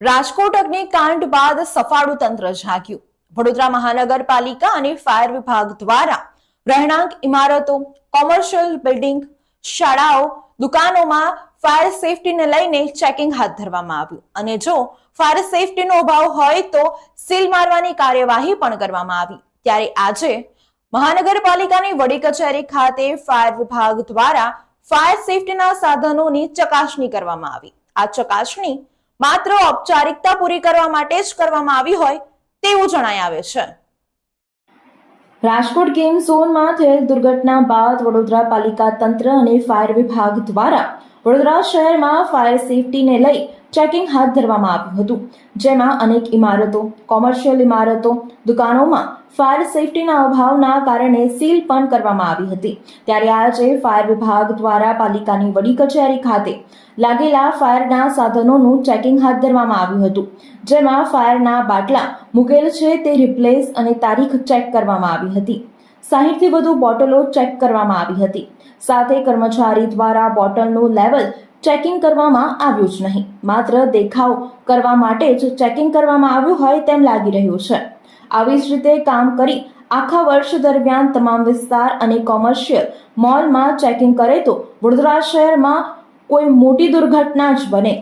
રાજકોટ અગ્નિકાંડ બાદ સફાળું તંત્ર જાગ્યું વડોદરા મહાનગરપાલિકા અને ફાયર વિભાગ દ્વારા રહેણાંક ઇમારતો, કોમર્શિયલ બિલ્ડિંગ, શાળાઓ, દુકાનોમાં ફાયર સેફટીને લઈને ચેકિંગ હાથ ધરવામાં આવ્યું. અને જો ફાયર સેફટીનો અભાવ હોય તો સીલ મારવાની કાર્યવાહી પણ કરવામાં આવી. ત્યારે આજે મહાનગરપાલિકાની વડી કચેરી ખાતે ફાયર વિભાગ દ્વારા ફાયર સેફટીના સાધનોની ચકાસણી કરવામાં આવી. આ ચકાસણી માત્ર ઔપચારિકતા પૂરી કરવા માટે જ કરવામાં આવી હોય તેવું જણાય આવે છે. રાજકોટ ગેમ ઝોનમાં થયેલ દુર્ઘટના બાદ વડોદરા પાલિકા તંત્ર અને ફાયર વિભાગ દ્વારા વડોદરા શહેરમાં ફાયર સેફટીને લઈ ચેકિંગ હાથ ધરવામાં આવ્યું હતું, જેમાં અનેક ઇમારતો, કોમર્શિયલ ઇમારતો, દુકાનોમાં ફાયર સેફટીના અભાવના કારણે સીલ પણ કરવામાં આવી હતી. ત્યારે આજે ફાયર વિભાગ દ્વારા પાલિકાની વડી કચેરી ખાતે લાગેલા ફાયરના સાધનોનું ચેકિંગ હાથ ધરવામાં આવ્યું હતું, જેમાં ફાયરના બાટલા મૂકેલ છે તે રિપ્લેસ અને તારીખ ચેક કરવામાં આવી હતી. સાહીઠથી વધુ બોટલો ચેક કરવામાં આવી હતી. સાથે કર્મચારી દ્વારા બોટલનું લેવલ ચેકિંગ કરવામાં આવ્યું જ નહીં. માત્ર દેખાવ કરવા માટે જ ચેકિંગ કરવામાં આવ્યું હોય તેમ લાગી રહ્યું છે. આવી જ રીતે કામ કરી આખા વર્ષ દરમિયાન તમામ વિસ્તાર અને કોમર્શિયલ મોલમાં ચેકિંગ કરે તો વડોદરા શહેરમાં કોઈ મોટી દુર્ઘટના જ બને.